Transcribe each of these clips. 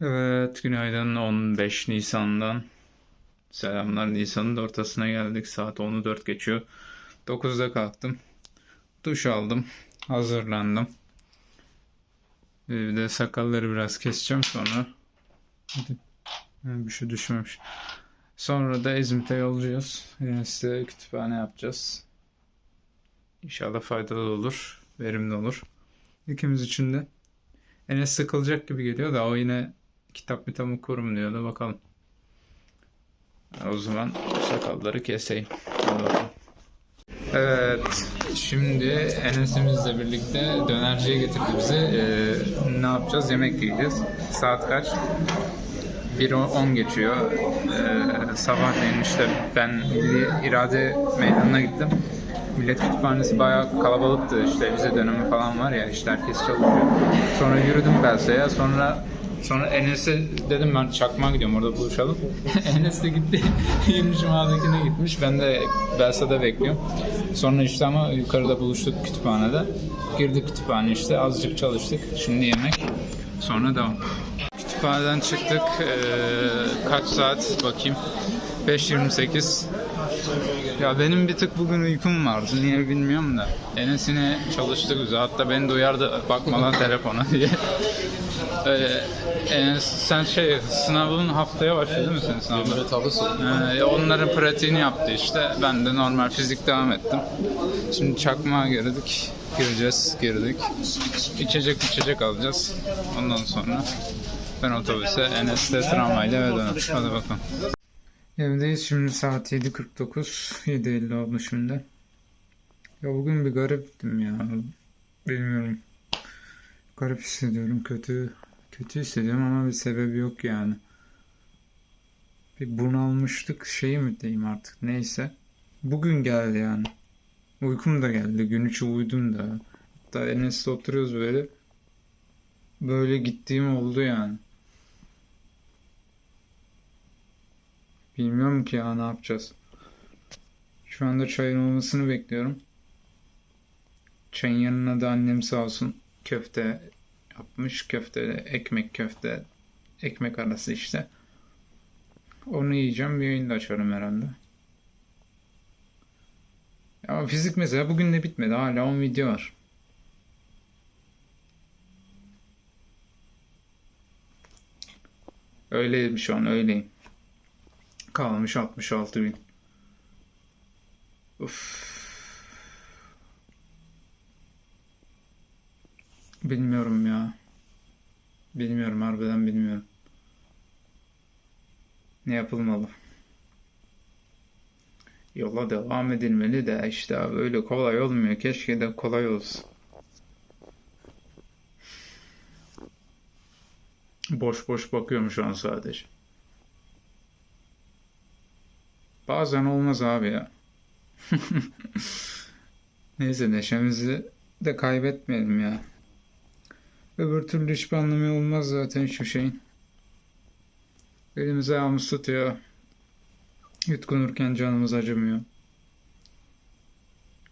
Evet, günaydın 15 Nisan'dan. Selamlar Nisan'ın ortasına geldik. Saat 10'u 4 geçiyor. 9'da kalktım. Duş aldım. Hazırlandım. Bir de sakalları biraz keseceğim sonra. Bir şey düşmemiş. Sonra da İzmit'e yolcuyuz. Üniversite kütüphane yapacağız. İnşallah faydalı olur. Verimli olur. İkimiz için de. Enes sıkılacak gibi geliyor da o yine kitap mitap okurum diyor da bakalım. O zaman sakalları keseyim. Evet, şimdi Enes'imizle birlikte dönerciye getirdi bizi. Ee, ne yapacağız? Yemek yiyeceğiz. Saat kaç? 1.10 geçiyor. Ee, sabahleyin işte ben Milli İrade Meydanı'na gittim. Millet Kütüphanesi bayağı kalabalıktı. İşte vize dönemi falan var ya işte herkes çalışıyor. Sonra yürüdüm Belsa'ya. Sonra sonra Enes'e dedim ben Çakmak'a gidiyorum orada buluşalım. Enes de gitti. 20 Cuma'dakine gitmiş. Ben de Belsa'da bekliyorum. Sonra işte ama yukarıda buluştuk kütüphanede. Girdik kütüphane işte azıcık çalıştık. Şimdi yemek. Sonra devam. Kütüphaneden çıktık. Ee, kaç saat bakayım. 5.28. Ya benim bir tık bugün uykum vardı. Niye bilmiyorum da. Enes yine çalıştı güzel. Hatta beni duyardı bakma lan telefona diye. Ee, Enes sen şey sınavın haftaya başladı değil mi senin sınavın? Evet. Ee, onların pratiğini yaptı işte. Ben de normal fizik devam ettim. Şimdi çakmağa girdik. Gireceğiz, girdik. İçecek içecek alacağız. Ondan sonra ben otobüse, Enes de tramvayla eve döner. Hadi bakalım. Evdeyiz şimdi saat 7.49. 7.50 oldu şimdi. Ya bugün bir gariptim ya. Bilmiyorum. Garip hissediyorum. Kötü kötü hissediyorum ama bir sebebi yok yani. Bir bunalmışlık şeyi mi diyeyim artık neyse. Bugün geldi yani. Uykum da geldi. Gün içi uyudum da. Hatta Enes'le oturuyoruz böyle. Böyle gittiğim oldu yani. Bilmiyorum ki ya ne yapacağız. Şu anda çayın olmasını bekliyorum. Çayın yanına da annem sağ olsun köfte yapmış. Köfte, ekmek köfte, ekmek arası işte. Onu yiyeceğim. Bir yayın da açarım herhalde. Ama fizik mesela bugün de bitmedi. Hala 10 video var. Öyleyim şu an öyleyim. Kalmış 66 bin. Uf. Bilmiyorum ya. Bilmiyorum harbiden bilmiyorum. Ne yapılmalı? Yola devam edilmeli de işte abi öyle kolay olmuyor. Keşke de kolay olsun. Boş boş bakıyorum şu an sadece. Bazen olmaz abi ya. Neyse neşemizi de kaybetmeyelim ya. Öbür türlü hiçbir anlamı olmaz zaten şu şeyin. Elimiz ayağımız tutuyor. Yutkunurken canımız acımıyor.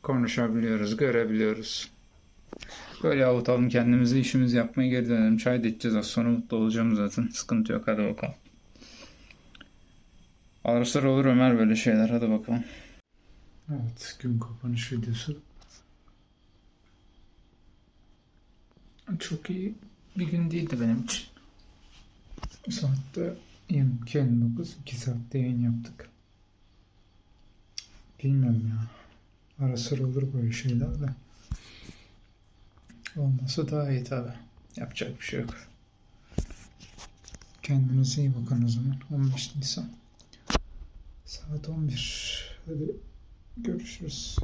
Konuşabiliyoruz, görebiliyoruz. Böyle avutalım kendimizi, işimizi yapmaya geri dönelim. Çay da içeceğiz az sonra mutlu olacağım zaten. Sıkıntı yok, hadi bakalım. Sıra olur Ömer böyle şeyler, hadi bakalım. Evet, gün kapanış videosu. Çok iyi bir gün değildi benim için. Saatte 22.59, 2 saatte yayın yaptık. Bilmiyorum ya. Ara sıra olur böyle şeyler de. Olması daha iyi tabi. Yapacak bir şey yok. Kendinize iyi bakın o zaman. 15 Nisan. Saat 11. Hadi görüşürüz.